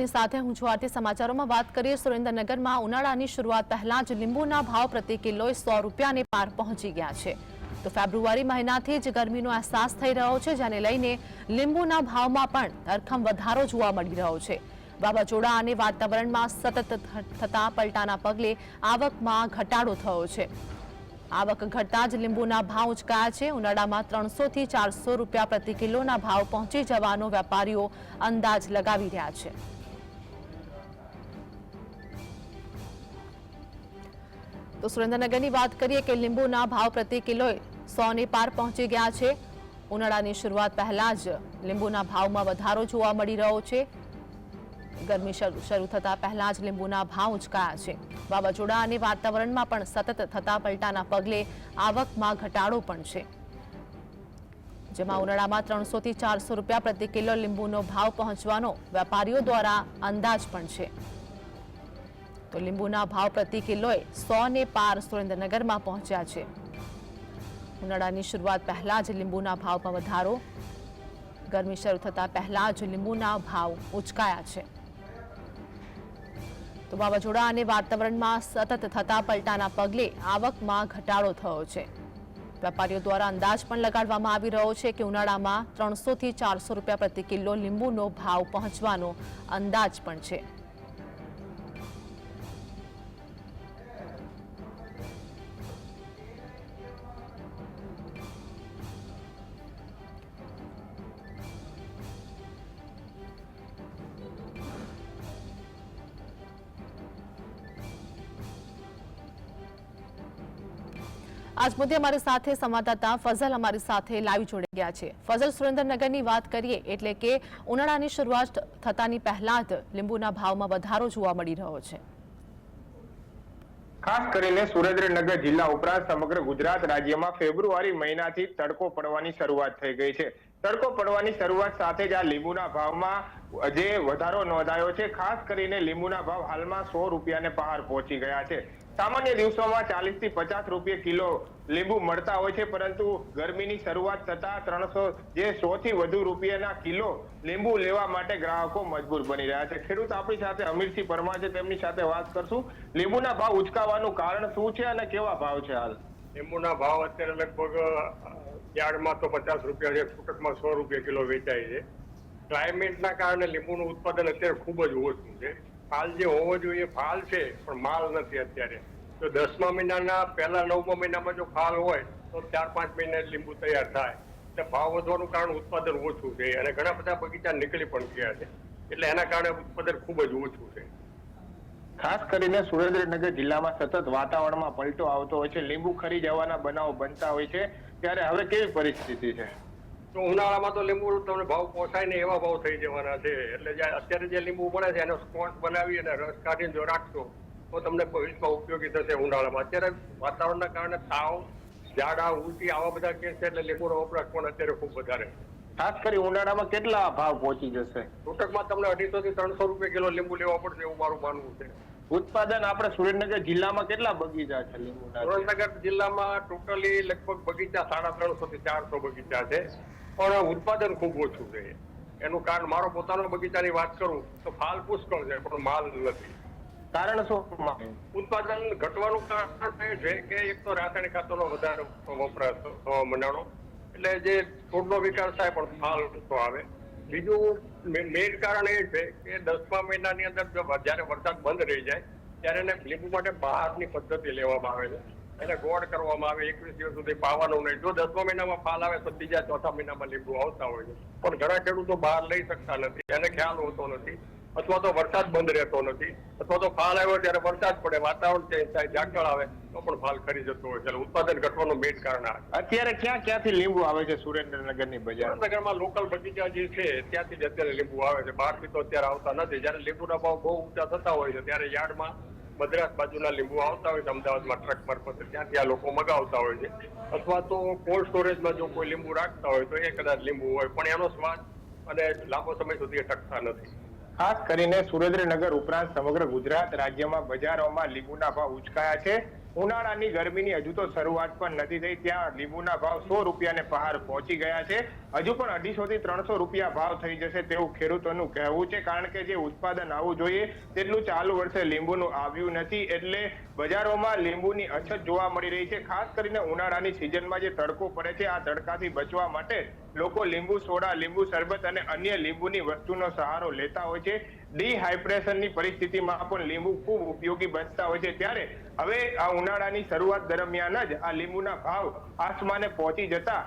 આપની સાથે હું છું આરતી. સમાચારોમાં વાત કરીએ સુરેન્દ્રનગરમાં ઉનાળાની શરૂઆત પહેલા જ લીંબુના ભાવ પ્રતિ કિલોએ સો રૂપિયાને પાર પહોંચી ગયા છે. તો ફેબ્રુઆરી મહિનાથી જ ગરમીનો અહેસાસ થઈ રહ્યો છે, જેને લઈને લીંબુના ભાવમાં પણ ધરખમ વધારો જોવા મળી રહ્યો છે. વાવાઝોડા અને વાતાવરણમાં સતત થતા પલટાના પગલે આવકમાં ઘટાડો થયો છે. આવક ઘટતા જ લીંબુના ભાવ ઉચકાયા છે. ઉનાળામાં ત્રણસો થી ચારસો રૂપિયા પ્રતિ કિલોના ભાવ પહોંચી જવાનો વેપારીઓ અંદાજ લગાવી રહ્યા છે. તો સુરેન્દ્રનગરની વાત કરીએ કે લીંબુના ભાવ પ્રતિ કિલોએ સોને પાર પહોંચી ગયા છે. ઉનાળાની શરૂઆત પહેલા જ લીંબુના ભાવમાં વધારો જોવા મળી રહ્યો છે. ગરમી શરૂ થતા પહેલા જ લીંબુના ભાવ ઉંચકાયા છે. વાવાઝોડા અને વાતાવરણમાં પણ સતત થતા પલટાના પગલે આવકમાં ઘટાડો પણ છે. જેમાં ઉનાળામાં ત્રણસો થી ચારસો રૂપિયા પ્રતિ કિલો લીંબુનો ભાવ પહોંચવાનો વેપારીઓ દ્વારા અંદાજ પણ છે. તો લીંબુના ભાવ પ્રતિ કિલોએ સો ને પાર સુરેન્દ્રનગરમાં પહોંચ્યા છે. ઉનાળાની શરૂઆત પહેલા જ લીંબુના ભાવમાં વધારો. ગરમી શરૂ થતાં પહેલાં જ લીંબુના ભાવ ઉચકાયા છે. તો વાવાઝોડા અને વાતાવરણમાં સતત થતા પલટાના પગલે આવકમાં ઘટાડો થયો છે. વેપારીઓ દ્વારા અંદાજ પણ લગાડવામાં આવી રહ્યો છે કે ઉનાળામાં ત્રણસોથી ચારસો રૂપિયા પ્રતિ કિલો લીંબુનો ભાવ પહોંચવાનો અંદાજ પણ છે. આજ મુદ્દે અમારી સાથે સંવાદદાતા ફઝલ અમારી સાથે લાઈવ જોડાઈ ગયા છે. ફઝલ, સુરેન્દ્રનગરની વાત કરીએ એટલે કે ઉનાળાની શરૂઆત થતાની પહેલા જ લીંબુના ભાવમાં વધારો જોવા મળી રહ્યો છે. ખાસ કરીને સુરેન્દ્રનગર જિલ્લા ઉપરાંત સમગ્ર ગુજરાત રાજ્યમાં ફેબ્રુઆરી મહિનાથી તડકો પડવાની શરૂઆત થઈ ગઈ છે. તડકો પડવાની શરૂઆત સાથે જ આ લીંબુના ભાવમાં જે વધારો નોંધાયો છે. ખાસ કરીને લીંબુના ભાવ હાલમાં સો રૂપિયાને પહાર પહોંચી ગયા છે. સામાન્ય દિવસોમાં ચાલીસથી પચાસ રૂપિયા કિલો લીંબુ મળતા હોય છે, પરંતુ ગરમીની શરૂઆત થતા ત્રણસો જે સો થી વધુ રૂપિયાના કિલો લીંબુ લેવા માટે ગ્રાહકો મજબૂર બની રહ્યા છે. ખેડૂત આપણી સાથે અમીરસિંહ પરમાર છે, તેમની સાથે વાત કરશું. લીંબુના ભાવ ઉચકાવાનું કારણ શું છે અને કેવા ભાવ છે હાલ? લીંબુના ભાવ અત્યારે લગભગ યાર્ડમાં તો પચાસ રૂપિયા છે છૂટકમાં સો રૂપિયા કિલો વેચાય છે. ક્લાઇમેટના કારણે લીંબુનું ઉત્પાદન અત્યારે ખૂબ જ ઓછું છે. ફાલ જે હોવો જોઈએ, ફાલ છે, પણ માલ નથી અત્યારે. તો દસમા મહિનાના, પહેલા નવમા મહિનામાં જો ફાલ હોય, તો ચાર પાંચ મહિને લીંબુ તૈયાર થાય. એટલે ભાવ વધવાનું કારણ ઉત્પાદન ઓછું છે. અને ઘણા બધા બગીચા નીકળી પણ ગયા છે. એટલે એના કારણે ઉત્પાદન ખૂબ જ ઓછું છે. ખાસ કરીને સુરેન્દ્રનગર જિલ્લામાં સતત વાતાવરણમાં પલટો આવતો હોય છે. લીંબુ ખરી જવાના બનાવો બનતા હોય છે. ત્યારે હવે કેવી પરિસ્થિતિ છે? તો ઉનાળામાં તો લીંબુ તમને ભાવ પોસાય ને એવા ભાવ થઈ જવાના છે. એટલે જે અત્યારે જે લીંબુ મળે છે એનો સ્કોચ બનાવી અને રસ કાઢીને જો રાખશો તો તમને ભવિષ્યમાં ઉપયોગી થશે ઉનાળામાં. અત્યારે વાતાવરણના કારણે તાવ ઝાડા ઉલટી આવા બધા કેસ છે એટલે લીંબુનો વપરાશ પણ અત્યારે ખૂબ વધારે. ખાસ કરી ઉનાળામાં કેટલા ભાવ પહોંચી જશે? છૂટકમાં તમને અઢીસો થી ત્રણસો રૂપિયા કિલો લીંબુ લેવા પડશે એવું મારું માનવું છે. ઉત્પાદન આપણે સુરેન્દ્રનગર જિલ્લામાં કેટલા બગીચા છે લીંબુના? સુરેન્દ્રનગર જિલ્લામાં ટોટલી લગભગ બગીચા સાડા ત્રણસો થી ચારસો બગીચા છે. પણ ઉત્પાદન ખૂબ ઓછું છે. એનું કારણ મારો પોતાનો બગીચાની વાત કરું તો ફાલ પુષ્કળ છે પણ માલ નથી. કારણ શું? ઉત્પાદન ઘટવાનું કારણ એ છે કે એક તો રાસાયણિક ખાતરનો વધારે વપરાશ મંડાણો એટલે જે છોડનો વિકાસ થાય પણ ફાલ ઓછો આવે. બીજું મેઇન કારણ એ છે કે દસમા મહિનાની અંદર જો જ્યારે વરસાદ બંધ રહી જાય, ત્યારે એને લીંબુ માટે બહારની પદ્ધતિ લેવામાં આવે છે. એને ગોળ કરવામાં આવે, એકવીસ દિવસ સુધી પાવાનું નહીં. જો દસમા મહિનામાં ફાલ આવે તો બીજા ચોથા મહિનામાં લીંબુ આવતા હોય છે. પણ ઘણા ખેડૂતો બહાર લઈ શકતા નથી. એને ખ્યાલ હોતો નથી. અથવા તો વરસાદ બંધ રહેતો નથી. અથવા તો ફાલ આવ્યો ત્યારે વરસાદ પડે વાતાવરણ ચેન્જ થાય ઝાકળ આવે તો પણ ફાલ ખરી જતો હોય છે. ઉત્પાદન ઘટવાનું મેઇન કારણ આ. અત્યારે ક્યાં ક્યાંથી લીંબુ આવે છે સુરેન્દ્રનગરની બજાર? સુરેન્દ્રનગરમાં લોકલ બગીચા જે છે ત્યાંથી જ અત્યારે લીંબુ આવે છે. બહારથી તો અત્યારે આવતા નથી. જ્યારે લીંબુના ભાવ બહુ ઊંચા થતા હોય છે ત્યારે યાર્ડમાં મદ્રાસ બાજુના લીંબુ આવતા હોય છે અમદાવાદમાં ટ્રક મારફતે ત્યાંથી આ લોકો મગાવતા હોય છે. અથવા તો કોલ્ડ સ્ટોરેજમાં જો કોઈ લીંબુ રાખતા હોય તો એ કદાચ લીંબુ હોય. પણ એનો સ્વાદ અને લાંબો સમય સુધી ટકતા નથી. ખાસ કરીને સુરેન્દ્રનગર ઉપરાંત સમગ્ર ગુજરાત રાજ્યમાં બજારોમાં લીંબુના ભાવ ઉચકાયા છે. ઉનાળાની ગરમીની હજુ તો શરૂઆત પણ નથી થઈ. ત્યાં લીંબુના ભાવ સો રૂપિયાને પહાર પહોંચી ગયા છે. હજુ પણ અઢીસો થી ત્રણસો રૂપિયા ભાવ થઈ જશે તેવું ખેડૂતોનું કહેવું છે. કારણ કે જે ઉત્પાદન આવવું જોઈએ તેટલું ચાલુ વર્ષે લીંબુનું આવ્યું નથી. એટલે બજારોમાં લીંબુની અછત જોવા મળી રહી છે. ખાસ કરીને ઉનાળાની સિઝનમાં જે તડકો પડે છે, આ તડકાથી બચવા માટે લોકો લીંબુ સોડા, લીંબુ શરબત અને અન્ય લીંબુની વસ્તુનો સહારો લેતા હોય છે. ડિહાઇડ્રેશનની પરિસ્થિતિમાં પણ લીંબુ ખૂબ ઉપયોગી બનતા હોય છે. ત્યારે હવે આ ઉનાળાની શરૂઆત દરમિયાન જ આ લીંબુના ભાવ આસમાને પહોંચી જતા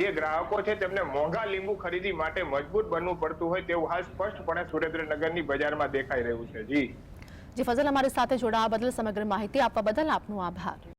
જે ગ્રાહકો છે તેમને મોંઘા લીંબુ ખરીદી માટે મજબૂત બનવું પડતું હોય તેવું હાલ સ્પષ્ટપણે સુરેન્દ્રનગરની બજારમાં દેખાઈ રહ્યું છે. જી. જી, ફઝલ, અમારી સાથે જોડાવા બદલ સમગ્ર માહિતી આપવા બદલ આપનો આભાર.